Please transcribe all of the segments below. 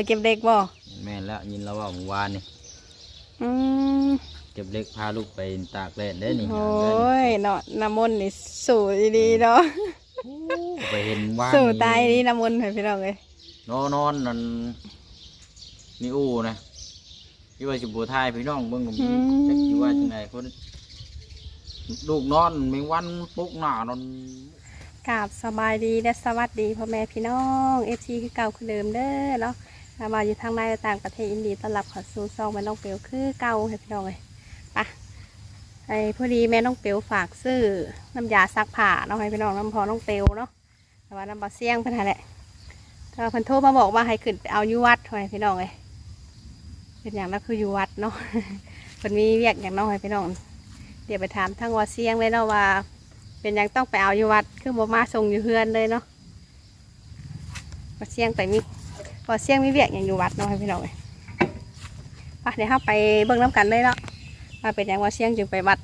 ไปเก็บเด็กบ่แม่นแล้วยินแล้วว่าเมื่อวานนี่อืมเก็บเล็กพาลูกไปตากแดดได้นี่โอ้ยเนาะน้ำมนต์นี่สู้ดีๆเนาะไปเห็นว่านสู้ตายดีน้ำมนต์ให้พี่น้องเอ้ยนอนนอนนั่นนี่อู้นะที่ว่าสิบัวทายพี่น้องเบิ่งก็จักสิว่าจังไดคนลูกนอนแมงวันปลุกหน้านอนกราบสบายดีและสวัสดีพ่อแม่พี่น้องเอฟซีคือเก่าคือเดิมเด้อเนาะ ถ้ามาอยู่ทางในต่างประเทศอินดีต้อนรับเขัดสู่ซองแม่น้องเปียวคือเก่าให้พี่น้องเลยปะไอ้พอดีแม่น้องเปียวฝากซื้อน้ำยาซักผ้าเนาะให้พี่น้องน้ำพอน้องเปียวเนาะแต่ว่าน้ำบาเซียงเพิ่นหาแหละแต่ว่าเพิ่นโทรมาบอกว่าให้ขึ้นไปเอาอยู่วัดให้พี่น้องเลยเป็นอย่างนั้นคืออยู่วัดเนาะเพิ่นมีเรียกอย่างน้องให้พี่น้อง เดี๋ยวไปถามทางวาเซียงเลยเนาะว่า เป็นหยังต้องไปเอาอยู่วัดคือบ่มาส่งอยู่เฮือนเลยเนาะวาเสียงไปมี ว่เสียงมีเวียกอย่างอยู่วัดเนาะพี่น้องเอ้ยไปเดี๋ยวเราไปเบิ่งน้ำกันเลยเนาะว่าเป็นหยังว่าเสียงจึงไปวัด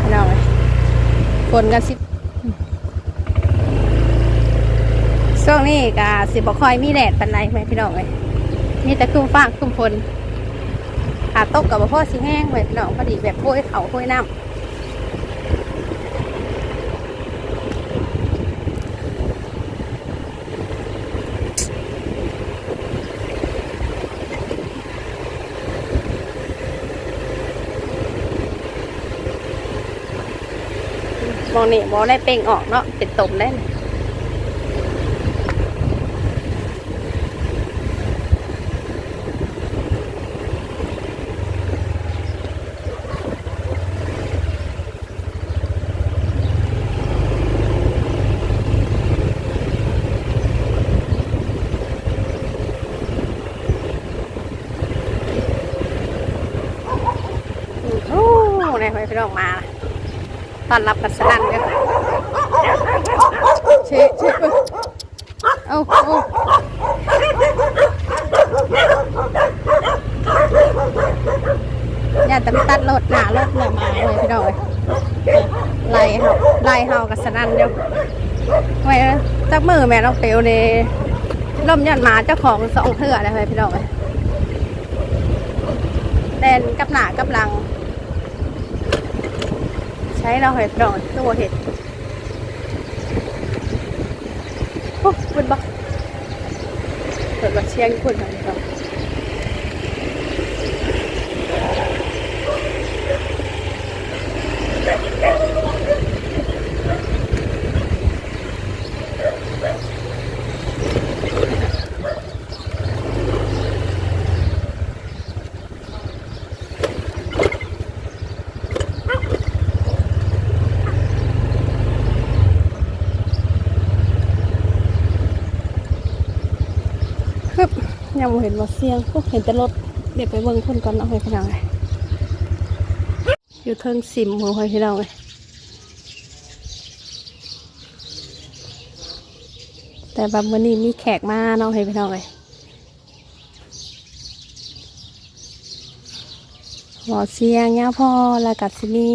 พี่น้องเอ้ยฝนกันสิช่วงนี้ก็สิบ่ค่อยมีแดดปานใดไหมพี่น้องเอ้ยมีแต่ครึ้มฟ้าครึ้มฝนขาตกกับบ่พ่อสิแห้งไว้พี่น้องพอดีแบบโค้ยเขาโค้ยน้ำ มองนี่มองได้เป่งออกเนาะเป็นตมได้โอ้เนี่ยไปพี่น้องมา ต้อนรับกันสนั่นกันเชะเชะเอ้ยเอาเอาอย่าตำตัดรถหนารถเนี่ยมาเลยพี่น้อยไล่เฮาไล่เฮากันสนั่นเดียวไว้จักมือแม่น้องเปียวนี่ล่มยันหมาเจ้าของสองเถื่อเลยพี่น้องเอ้ยแดนกับหนากับหลัง ใช้เราเห็ดดอนตัวเห็ดโอ้คุณบักเปิดบักเชียงคุณค่ะครับฮึบ ยังบ่เห็นบักเชียงพวกเห็นแต่รถเดี๋ยวไปเบิ่งคนก่อนเนาะให้พี่น้องเลยอยู่เทิงสิมหัวให้พี่น้องเลยแต่แบบวันนี้มีแขกมาเนาะให้พี่น้องเลยหมอเสียงย่าพ่อแล้วก็สิมี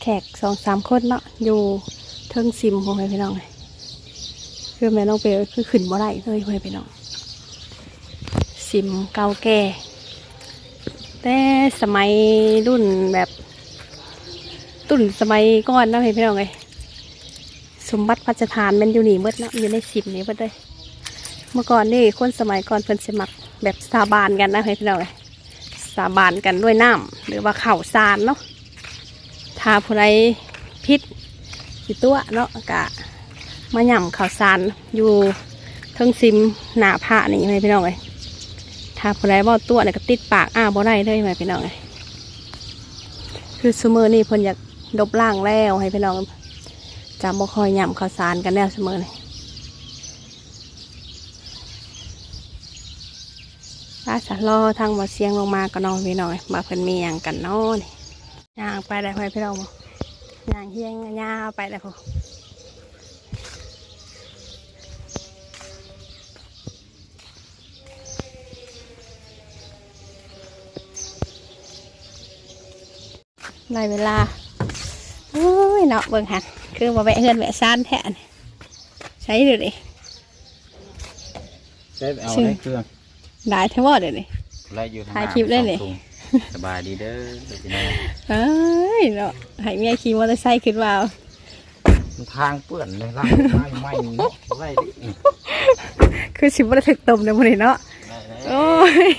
แขกสองสามคนเนาะอยู่เทิงสิมหัวให้พี่น้องเลยคือแม่น้องเปย์คือขึ้นบ่ได้เลยให้พี่น้อง ซิมเก่าแก่ แต่สมัยรุ่นแบบตุ่นสมัยก่อนนะเห็นพี่น้องไงสมบัติพัชทานมันอยู่นี่เบิดเนะอยู่ในซิมนี้เบิดเลยเมื่อก่อนนี่คนสมัยก่อนเพิ่นสมักแบบสาบานกันนะเห็นพี่น้องไงสาบานกันด้วยน้ำหรือว่าเข่าวสารเนาะถ้าผู้ใดพิษสิตัวเนาะกะมาหย่ำข่าวสารอยู่เทิงซิมหนาผ้านี่ให้พี่น้องไง ถ้าผู้ใดบ่ตัวเนี่ยก็ติดปากอ้าบ่ได้เลยไหมพี่น้องเอ้ยคือสมอนี่เพิ่นอยากดบล่างแล้วให้พี่น้องจำบ่คอยย่ำข้าวสารกันแล้วเสมอนี่ถ้าจะรอทางบ่เสียงลงมาก็นอนพี่น้องเอ้ยมาเพิ่นมีหยังกันนาะนี่ย่างไปได้ไหมพี่น้องย่างเฮียงย่าไปได้พอ ได้เวลาโอ้ยเนาะเบิ่งหันคือบ่แวะเฮือนแวะซ่านแท้นี่ใช้ดูดิซฟเอาชื่อได้เครื่องได้เท่าบ่เดี๋ยวนี้ไล่อยู่ทางถ่ายคลิปได้เลยสองถุงสบายดีเด้อเดี๋ยวสิแม่เอ้ยเนาะให้เมียขี่มอเตอร์ไซค์ขึ้นมาเอาทางเปื้อนเลยล่างไม้ไม้เนาะไล่ดิคือสิบ่ได้ถึกตมเด้อมื้อนี้เนาะ ได้ได้โอ้ย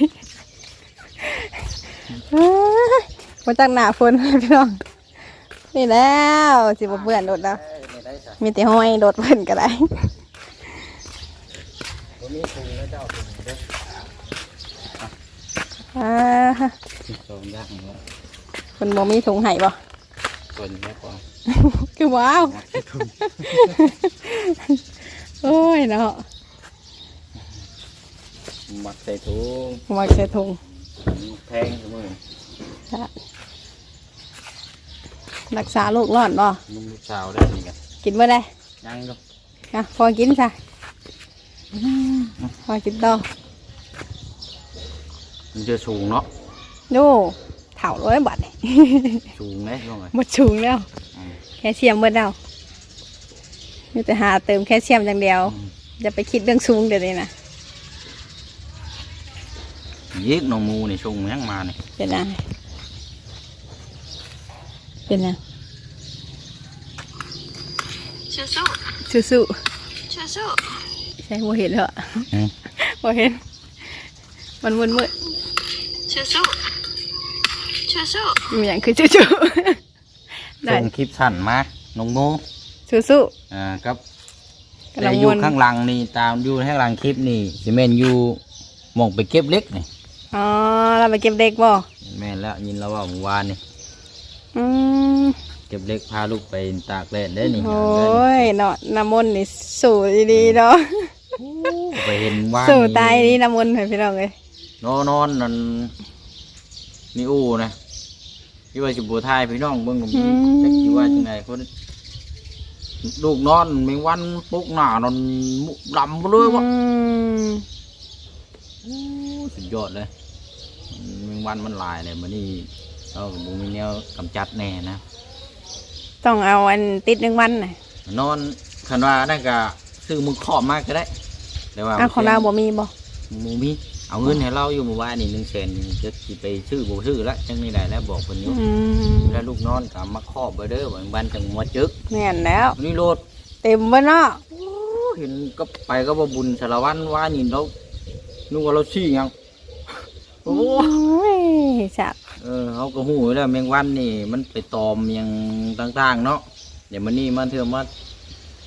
เอ้ย มาจากหนาฝนพี่น้อง นี่แล้วสิบเบื่อนโดดแล้วได้ได้จ้ะมีแต่ห้อยโดดเพิ่นก็ได้ตัวนี้ถุงแล้วเจ้าถุงเด้ออ่าสองอย่างเนาะคนบ่มีถุงไห้บ่ส่วนแค่กว่าคือว้าวถุงโอ้ยเนาะมัดใส่ถุงมาใส่ถุงแพงเสมอ รักษาโรคร้อนบ่นุ่มลูกสาวได้นี่กันกินบ่ได้ยังอยู่อะพอกินซะอืมพอกินต่อมันจะสูงเนาะดูเถ่าร้อยบาทนี่ สูงไหมลงไปหมดชูงแล้วแคลเซียมหมดแล้วมีแต่หาเติมแคลเซียมอย่างเดียวอย่าไปคิดเรื่องสูงเดี๋ยวนี้นะยิกน้องมูนี่สูงยังมานี่เป็นไง เป็นไงสู้สู้สู้สู้สู้สู้ๆใช่โมเห็นเหรอโมเห็น มันมืดมืดสู้สู้สู้สู้ๆมีอย่างคือสู้สู้ๆได้ส่งคลิปสั้นมาน้องมูสู้สู้อ่าครับๆกำแต่ลังอวยู่นข้างหลังนี่ตามอยู่ข้างหลังคลิปนี่สิแม่นอยู่หมองไปเก็บเล็กนี่อ๋อเราไปเก็บเด็กบ่แม่นแล้วยินแล้วว่าเมื่อวานนี่ อืมเก็บเล็กพาลูกไปตากแดดได้นี่โอ้ยเนาะน้ำมนต์นี่สู้ดีๆเนาะไปเห็นว่าสู้ตายดีน้ำมนต์ให้พี่น้องเลยนอนนอนนั่นนี่อูนะที่ว่าสิบัวทายพี่น้องเบิ่งก็จักสิว่าจังไงคนลูกนอนแมงวันปลุกหน้านอนมุดำไปเลยว่ะอืมสุดยอดเลยแมงวันมันหลายเลยมันนี่ เราก็บ่มีแนวกำจัดแน่นะ ต้องเอาอันติดหนึ่งวันน่ะนอนคันว่านั่นก็ซื้อมึงขอบมากก็ได้แต่ว่าอ้าวของเราบ่มีบ่หมูมีเอาเงินให้เราอยู่เมื่อวานนี่หนึ่งแสนจะสิไปซื้อบ่ซื้อละจังนี่ได้แล้วบอกเพิ่นอยู่อืมเวลาลูกนอนก็มาครอบไปเด้อวันวันจังมาจึกแม่นแล้ว นี่โลด เต็มบ่เนาะเห็นก็ไปก็บ่บุญสารวัตรว่านี่เรานึกว่าเราชี้หยังโอ้โอ้ยจับ เออเขาก็หูอยู่แล้วแมงวันนี่ มันไปตอมหยังต่างๆ เนาะเดี๋ยวมันนี่มันเถื่อมา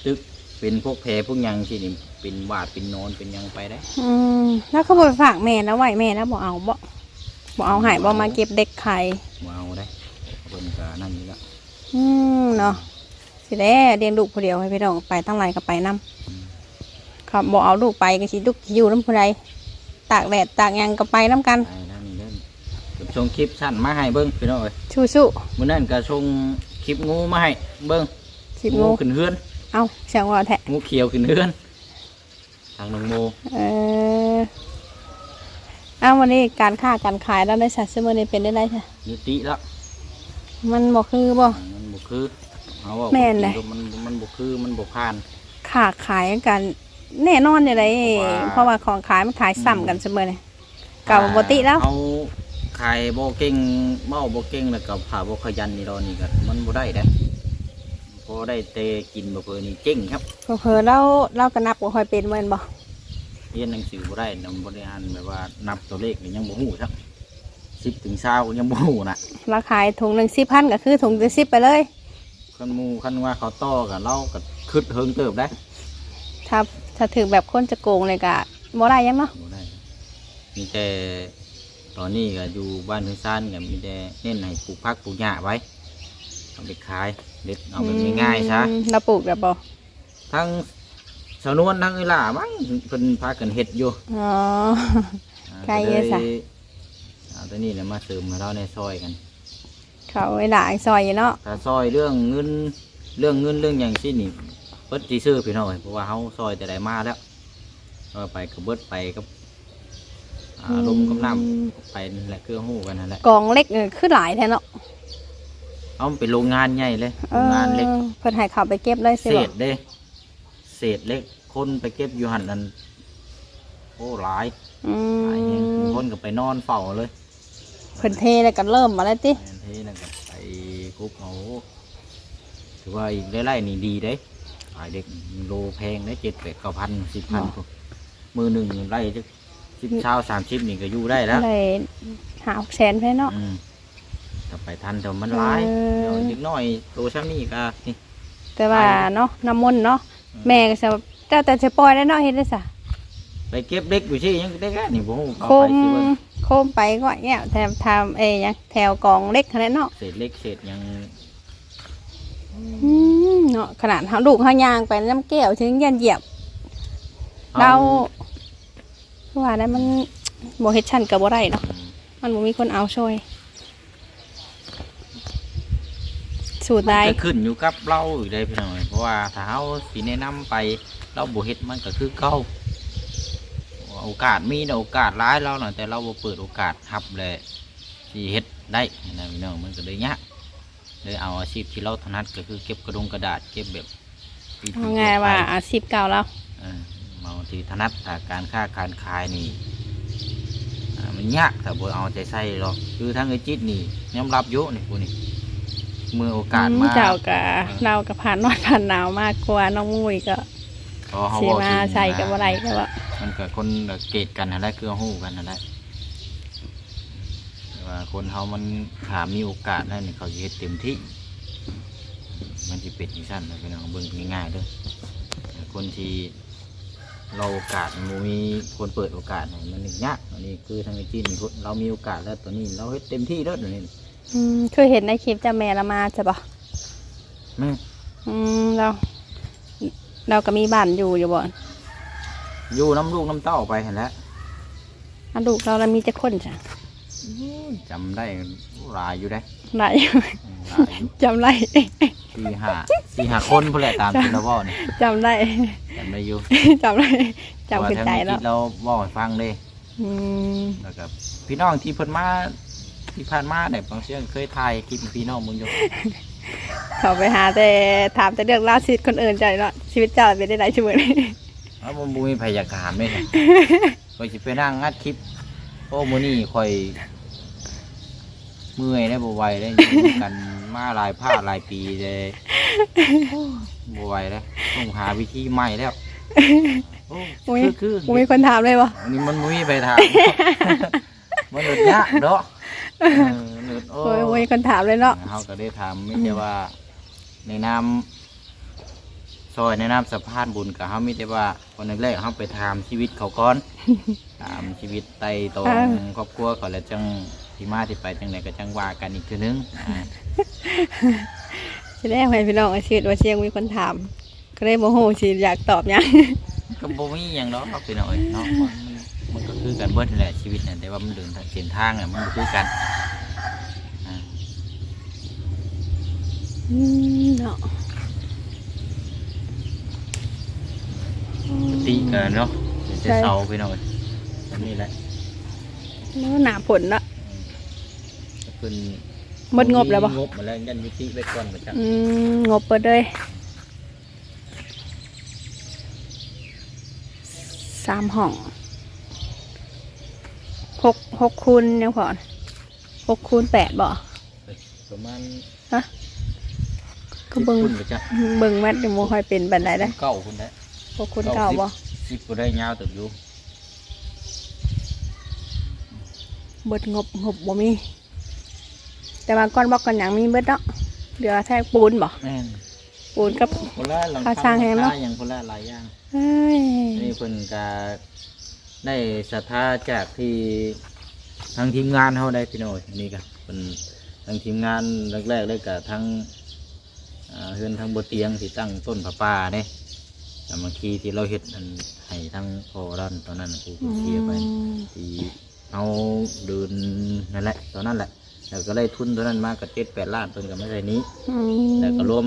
ตึกเป็นพวกแผลพวกหยังที่นี่เป็นหวาดเป็นนอนเป็นหยังไปได้อืมแล้วก็บ่ไปฝากแม่นะไหวแม่นะบ่เอาบ่บ่เอาใหายบ่มาเก็บเด็กไข่มาเอาได้เพิ่นก็นั่นอยู่แล้วอืมเนาะสิแล้เลี้ยงลูกผู้เดียวให้พี่น้องไปตั้งไรก็ไปนํครับบ่เอาลูกไปก็สิลูกสิอยู่นํผู้ใดตากแดดตากหยังก็ไปนํกันไปนั่นนี่เด้อเดี๋ยว ส่งคลิปสั้นมาให้เบิ้งพี่น้องเอ้ยสู้มื้อนั้นก็ส่งคลิปงูมาให้เบิ้งๆสิบโมงขึ้นเฮือนเอาเสียงว่าแท้งูเขียวขึ้นเฮือนทางน้องโมเออเอาวันนี้การค้าการขายแล้วได้สัตว์เสมอนี่เป็นได้ไรใช่นิติแล้วมันบ่คือบ่มันบ่คือเอาว่าแม่นเลยมันมันบ่คือมันบ่ผ่านค้าขายกันแน่นอนอย่างไรว่าเพราะว่าของขายมันขายซ้ำกันเสมอเลยเก่าปกติแล้วเอา ขายบ่เก่งเมาบ่เก่งแล้วก็ผ่าบ่ขยันนี่ดอกนี่ก็มันบ่ได้เด้พอได้เตกินบ่เพิ่นนี่เก่งครับเผลอๆเราเราก็นับบ่ค่อยเป็นเหมือนบ่เรียนหนังสือบ่ได้นำบ่ได้อ่านแบบว่านับตัวเลขนี่ยังบ่ฮู้ครับ10ถึง20ก็ยังบ่ฮู้น่ะเราขายถุงหนึ่งสิบพันก็คือถุงจะสิบไปเลย คันหมู่คันว่าเขาต่อกับเราก็คึดเฮิงเติบได้ถ้าถ้าถือแบบคนจะโกงเลยก็บ่ได้ยังเนาะบ่ได้มีแต่ ตอนนี้ก็อยู่บ้านเฮือนซ่านก็มีแต่เน้นให้ปลูกผักปลูกหญ้าไว้เอาไปขายเด็ดเอาแบบง่ายๆซะอืมเราปลูกแบบบ่ทั้งสาวนวลทั้งเวลามั้งเพิ่นพากันเฮ็ดอยู่อ๋อ อ่าใครเยอะก็ซะลเอาตัวนี้เนี่ยมาเสริมให้เราในซอยกัน เขาไว้หลายซอยอยู่เนาะถ้าซอยเรื่องเงินเรื่องเงินเรื่องอย่างที่นี่เบิดสิซื้อพี่น้องเอ้ยเพราะว่าเฮาซอยแต่ใดมาแล้วก็ไปก็เบิดไปกับ อ่าลมกับน้ำไปนั่นแหละเครื่องหู้กันนั่นแหละกองเล็กเนี่ยคือหลายแท้เนาะเอามันเป็นโรงงานใหญ่เลยเอโรงงานเล็กอเพิ่นให้เขาไปเก็บเลยสิเศบ่ษเด้ เศษเล็ก คนไปเก็บอยู่หันนั้นโอ้หลายอืหลายแฮงมคนก็ไปนอนเฝ้าเลยเพิ่นเทแล้วก็เริ่มมาแล้วติแทนที่นั่นก็ไปกุ๊บเอาถือว่าอีกไล่ๆนี่ดีเด้ขายเด็กโลแพงได้เจ็ดแปดเก้าพันสิบพันมือหนึ่งไล่จะ สิบเช้าสามสิบนี่ก็อยู่ได้แล้วได้หาหกแสนแพ้เนาะอืมถ้าไปทันแต่มันร้ายเออเดี๋ยวเด็กน้อยโตช่ำนี่ก็นี่ แต่ว่าไปเนาะน้ำมนต์เนาะอืแม่ก็จะเจ้าแต่จะปล่อยได้เนาะเฮ็ดได้ซะไปเก็บเด็กอยู่ที่ยังเด็กอะนี่ผมเอาโคไปมสิเบิ่งโคมไปก็เนี่ยแถมทำเอ้ยยังแถวกองเล็กขนาดเนาะเศษเล็กเศษยังอืมเนาะขนาดเฮาลูกเฮายางไปน้ำแก้วถึงยันเหยียบ เรา คือว่าได้มันบ่เฮ็ดชั้นก็บ่ได้เนาะอืมมันบ่มีคนเอาช่วย สูตรได้จะขึ้นอยู่กับเราอีกได้พี่น้อยเพราะว่าถ้าเขาสีแนะนำไปเราบ่เฮ็ดมันก็คือเก่าโอกาสมีนะโอกาสร้ายเราหน่อยแต่เราบ่เปิดโอกาสหับเลยที่เฮ็ดได้นะพี่น้องมันก็เลยยากเลยเอาอาชีพที่เราถนัดก็คือเก็บกระดงกระดาษเก็บแบบปีๆเอาไงายว่าไปอาชีพเก่าแล้วเออเอา ที่ถนัดถ้าการค้าการขายนี่อ่ามันยากถ้าบ่เอาใจใส่หรอกคือทั้งไอ้จิตนี่ยอมรับอยู่นี่พวกนี้เมื่อโอกาสอืมมาเจ้าก็เราก็ผ่านร้อนผ่านหนาวมากกว่าน้องมุ้ยก็พอเขาสิบอกมาใส่กับอะไรก็ว่ามันก็คนละเกตกันอะไรคือหู้กันอะไรแต่ว่าคนเขามันถามมีโอกาสได้นี่เขาจะเฮ็ดเต็มที่มันจะเป็นที่สั้นนะพี่น้องเบิ่งง่ายๆเด้อคนที่ เราโอกาสมันบ่มีคนเปิดโอกาสให้มันยากอันนี้คือทางไอจีนเรามีโอกาสแล้วตัวนี้เราเฮ็ดเต็มที่แล้วตัวนี้อืมเคยเห็นในคลิปจ้าแม่ละมาใช่ปะแม่อืมเราเราก็มีบ้านอยู่อยู่บ่อยู่น้ำลูกน้ำเต้าไปเห็นแล้วอันลูกเราเรามีจะคนจ้ะจำได้หลายอยู่ได้ได้อืมหลายอยู่จำได้ สี่ห้าสี่ห้าคนพุ่นแหละตามที่เราบอกนี่จำได้ จำได้อยู่จำได้จำขึ้นใจเพแล้ราะาวทางเมื่อกี้เราบอกให้ฟังเลยอืมแล้วกับพี่น้องที่เพิ่นมาที่ผ่านมาเนี่ยบางเชื่อเคยถ่ายคลิปพี่น้องมึงอยู่เขาไปหาแต่ถามแต่เรื่องราวชีวิตคนอื่นใจเนาะชีวิตเจ้าเป็นได้ไรชีวิตแล้วมันบ่มีพยากรไหมครับคอยสิไปนั่งงัดคลิปโอ้มื้อนี้คอย เมื่อยได้บ่ไหวได้อยู่กัน มาหลายภาคหลายปีเลยบ่ไหวแล้วต้องหาวิธีใหม่แล้วโอ้อุ้ยคือคือมีคนถามเลยปะอันนี้มันบ่มีไปทางมันหลุดยากเนาะเออหลุดโอ้โอ้ยมีคนถามเลยเนาะเขาก็ได้ทำไม่ใช่ว่า ในน้ำซอยในน้ำสะพานบุญกับเขาไม่ได้ว่าคนแรกๆเขาไปทำชีวิตเขาก่อนตามชีวิตไต่ตรงครอบครัวเขาแล้วจังที่มาที่ไปจังไหนก็จังว่ากันอีกทีนึงอ่า จะได้ให้พี่น้องอาชีพว่าเชียงมีคนถาม ก็เลยโมโหสิอยากตอบหยังก็บ่มีอย่างเนาะไปหน่อยเนาะมันมันก็คือกันเบิดนั่นแหละชีวิตเนี่ยแต่ว่ามันเดินทางเส้นทางเนี่ยมันบ่คือกันอ่าอืมเนาะปกติกันเนาะเดี๋ยวจะเศร้าไปหน่อยอันนี้แหละแล้วหนาผลเนาะเพิ่น หมดงบแล้วปะงบมาแล้วยันยุติไปก่อนประจักอืมงบเปิดเลยสามห้องหกหกคูณยังพอนะหกคูณแปดบ่ประมาณก็เบิ่งคุณประจักเบิ่งแมทยังบ่ค่อยเป็นบันไดได้เก้าคุณได้หกคูณเก้าบ่สิบก็ได้ยาวเติบอยู่เบิดงบงบบ่มี แต่ว่าก้อนบล็อกกันหยังมีเบิดเนาะเดี๋ยวแทกปูนบ่แม่นปูนกับ คนละหลังค่าช่างแฮมเนาะอย่างคนละหลายอย่าง เอ้ยนี่เพิ่นก็ได้ศรัทธาจากที่ทางทีมงานเขาได้พี่น้อยอันนี้ก็เป็นทางทีมงานแรกๆเลยกับทั้งอ่าเฮือนทางบเตียงที่ตั้งต้นผาป่าเนี่ยสามัคคีที่เราเฮ็ดอันให้ทั้งพ่อรันตอนนั้นครูอืเชียร์ไปมที่เอาเดินนั่นแหละตอนนั้นแหละ แล้วก็ได้ทุนตัวนั้นมากับเจ็ดแปดล้านเพิ่นก็ไม่ใช่นี้อืมแล้วก็รวม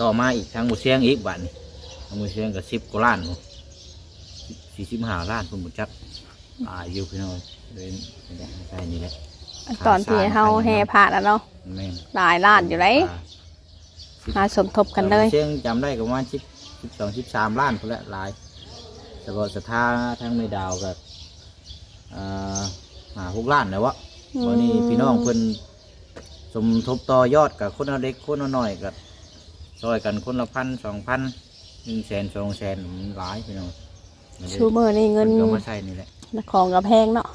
ต่อมาอีกทางหมูเชียงอีกบาทนี่ทางหมูเชียงก็สิบกว่าล้านสี่สิบห้าล้านคุณบุญจักตายอยู่พี่น้อยเลยไม่ได้ใช่นี่แหละตอนที่เฮาแห่ผ่านแล้วเนาะแม่นหลายล้านอยู่เลยมาสมทบกันเลยทางหมู่เชียงจำได้ก็ประมาณสิบสิบสองสิบสามล้านคนละหลายฉพาะสถาทั้งไม่ดาวกับอ่าหาหกล้านแล้ววะ วันนี้พี่น้องเพิ่นสมทบต่อยอดกับคนเอาเด็กคนเอาน้อยกับซอยกันคนละพันสองพันหนึ่งแสนสองแสนมันหลายพี่น้องชูเมอร์นี่เงินเพิ่ก็มาใช้นี่แหละของกับแพงเนาะ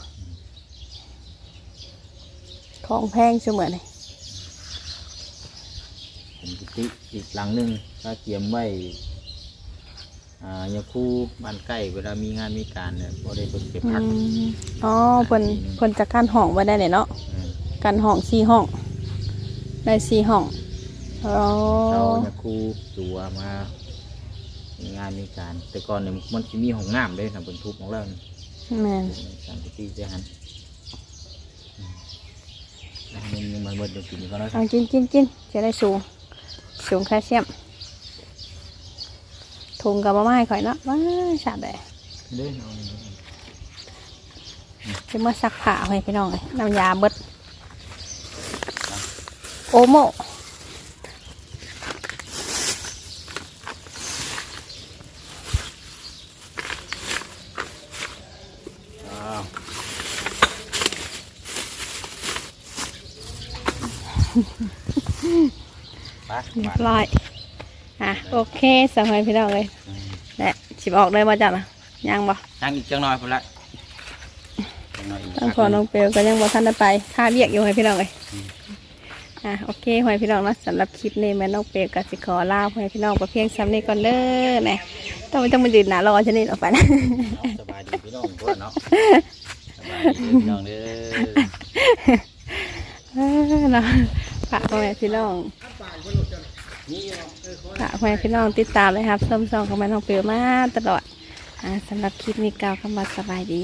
ของแพงชูเมอร์นี่ผมจิติอีกหลังหนึ่งถ้าเตรียมไว้ อ่ายาคูบ้านใกล้เวลามีงานมีการเนี่ยพอได้เพิ่นเก็บอืพักมอ๋อเพิ่นเพิ่นจะกั้นห้องไว้ได้เนี่ยเนาะอืมกันห้องสี่ห้อง ได้สี่ห้องอ๋อเราเนี่ยครูตัวมามีงานมีการ แต่ก่อนเนี่ยมันจะมีห้องน้ำด้วยนะบนทุบของเราเนี่ยแม่นสามสิบปีเสียหันอืมแล้วมันยังมันเบิดอยู่กินก็แล้วเอากินกินกินจะได้สูง สูงแคลเซียม ถุงกับมะไม้ข่อยเนาะว้ายสาดเลยเด้อเอานี่จะมาซักผ้าให้พี่น้องเลยน้ำยาเบิดโอโมอ้าวไปเรียมาบร้อยอะ โอเคสำหรับพี่น้องเลยและสิบออกได้มาจ้ะนะยังบ่นั่งอีกจังหน่อยพุ่นละจังหน่อยอีกต้องขอน้องเปลวก็ยังบ่ทันได้ไปท่าเรียกอยู่ให้พี่น้องเลยอะโอเคให้พี่น้องเนาะสำหรับคลิปนี้แม่น้องเปลวกับสิขอลาให้พี่น้องไปเพียงซ้ำนี้ก่อนเด้อนะต้องไม่ต้องมายืนหนารอชนิดออกไปนะสบายดีพี่น้องพวกเนาะสบายดีพี่น้องเด้อ เออเนาะฝากพ่อแม่พี่น้อง ฝากพ่อแม่พี่น้องติดตามเลยครับส้มซองของแม่น้องเปลวมาตลอดอสำหรับคลิปนี้กล่าวคำว่าสบายดี